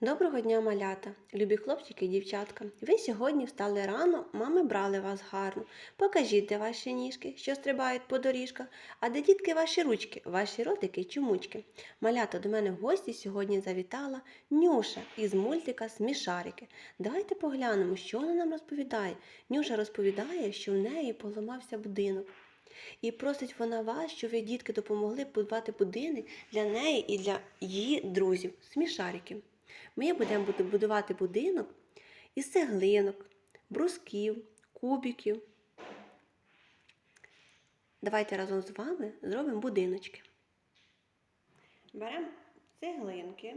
Доброго дня, малята, любі хлопчики і дівчатка. Ви сьогодні встали рано, мами брали вас гарно. Покажіть, де ваші ніжки, що стрибають по доріжках, а де дітки ваші ручки, ваші ротики й чумучки. Малята до мене в гості сьогодні завітала Нюша із мультика Смішарики. Давайте поглянемо, що вона нам розповідає. Нюша розповідає, що в неї поламався будинок. І просить вона вас, щоб ви, дітки, допомогли будувати будинок для неї і для її друзів, смішариків. Ми будемо будувати будинок із цеглинок, брусків, кубиків. Давайте разом з вами зробимо будиночки. Беремо цеглинки.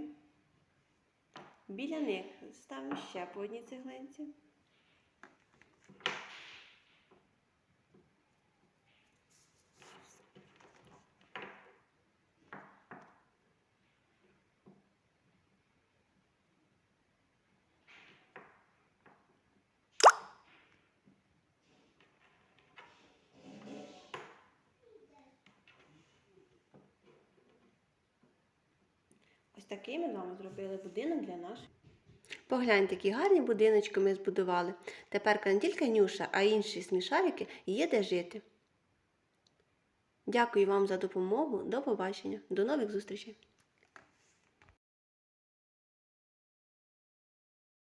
Біля них ставимо ще по одній цеглинці. Ось такий ми з вами зробили будинок для наших. Погляньте, які гарні будиночки ми збудували. Тепер не тільки Нюша, а й інші смішарики є де жити. Дякую вам за допомогу. До побачення. До нових зустрічей.